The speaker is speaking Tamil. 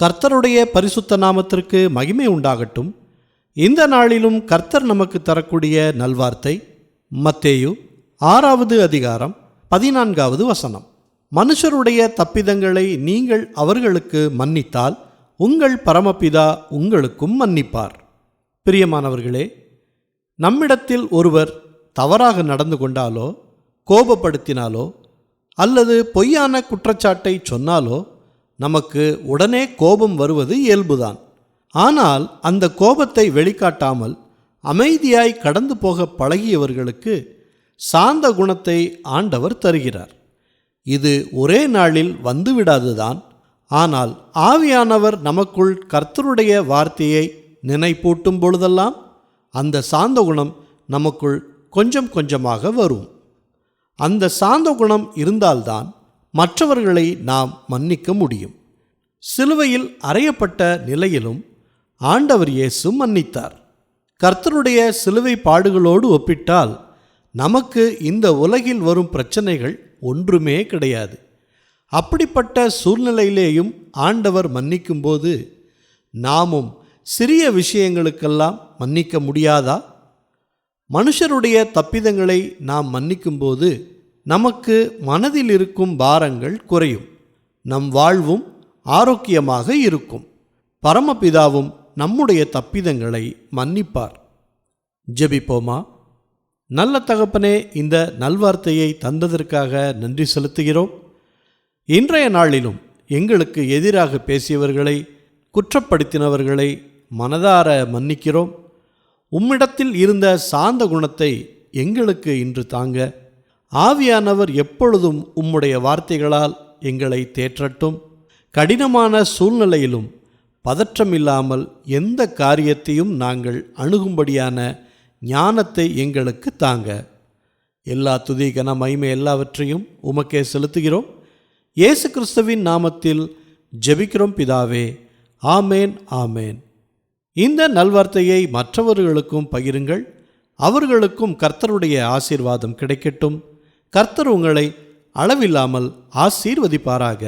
கர்த்தருடைய பரிசுத்த நாமத்திற்கு மகிமை உண்டாகட்டும். இந்த நாளிலும் கர்த்தர் நமக்கு தரக்கூடிய நல்வார்த்தை மத்தேயு ஆறாவது அதிகாரம் பதினான்காவது வசனம். மனுஷருடைய தப்பிதங்களை நீங்கள் அவர்களுக்கு மன்னித்தால் உங்கள் பரமபிதா உங்களுக்கும் மன்னிப்பார். பிரியமானவர்களே நம்மிடத்தில் ஒருவர் தவறாக நடந்து கொண்டாலோ கோபப்படுத்தினாலோ அல்லது பொய்யான குற்றச்சாட்டை சொன்னாலோ நமக்கு உடனே கோபம் வருவது இயல்புதான். ஆனால் அந்த கோபத்தை வெளிக்காட்டாமல் அமைதியாய் கடந்து போக பழகியவர்களுக்கு சாந்த குணத்தை ஆண்டவர் தருகிறார். இது ஒரே நாளில் வந்துவிடாதுதான். ஆனால் ஆவியானவர் நமக்குள் கர்த்தருடைய வார்த்தையை நினைப்பூட்டும் பொழுதெல்லாம் அந்த சாந்த குணம் நமக்குள் கொஞ்சம் கொஞ்சமாக வரும். அந்த சாந்த குணம் இருந்தால்தான் மற்றவர்களை நாம் மன்னிக்க முடியும். சிலுவையில் அறையப்பட்ட நிலையிலும் ஆண்டவர் இயேசு மன்னித்தார். கர்த்தருடைய சிலுவை பாடுகளோடு ஒப்பிட்டால் நமக்கு இந்த உலகில் வரும் பிரச்சனைகள் ஒன்றுமே கிடையாது. அப்படிப்பட்ட சூழ்நிலையிலேயும் ஆண்டவர் மன்னிக்கும்போது நாமும் சிறிய விஷயங்களுக்கெல்லாம் மன்னிக்க முடியாதா? மனுஷருடைய தப்பிதங்களை நாம் மன்னிக்கும்போது நமக்கு மனதில் இருக்கும் பாரங்கள் குறையும். நம் வாழ்வும் ஆரோக்கியமாக இருக்கும். பரமபிதாவும் நம்முடைய தப்பிதங்களை மன்னிப்பார். ஜெபிப்போமா? நல்ல தகப்பனே இந்த நல்வார்த்தையை தந்ததற்காக நன்றி செலுத்துகிறோம். இன்றைய நாளிலும் எங்களுக்கு எதிராக பேசியவர்களை குற்றப்படுத்தினவர்களை மனதார மன்னிக்கிறோம். உம்மிடத்தில் இருந்த சாந்த குணத்தை எங்களுக்கு இன்று தாங்க ஆவியானவர் எப்பொழுதும் உம்முடைய வார்த்தைகளால் எங்களை தேற்றட்டும். கடினமான சூழ்நிலையிலும் பதற்றமில்லாமல் எந்த காரியத்தையும் நாங்கள் அணுகும்படியான ஞானத்தை எங்களுக்கு தாங்க. எல்லா துதி கன மைமை எல்லாவற்றையும் உமக்கே செலுத்துகிறோம். இயேசு கிறிஸ்துவின் நாமத்தில் ஜெபிக்கிறோம் பிதாவே. ஆமேன் ஆமேன். இந்த நல்வார்த்தையை மற்றவர்களுக்கும் பகிருங்கள். அவர்களுக்கும் கர்த்தருடைய ஆசீர்வாதம் கிடைக்கட்டும். கர்த்தர் உங்களை அளவில்லாமல் ஆசீர்வதிப்பாராக.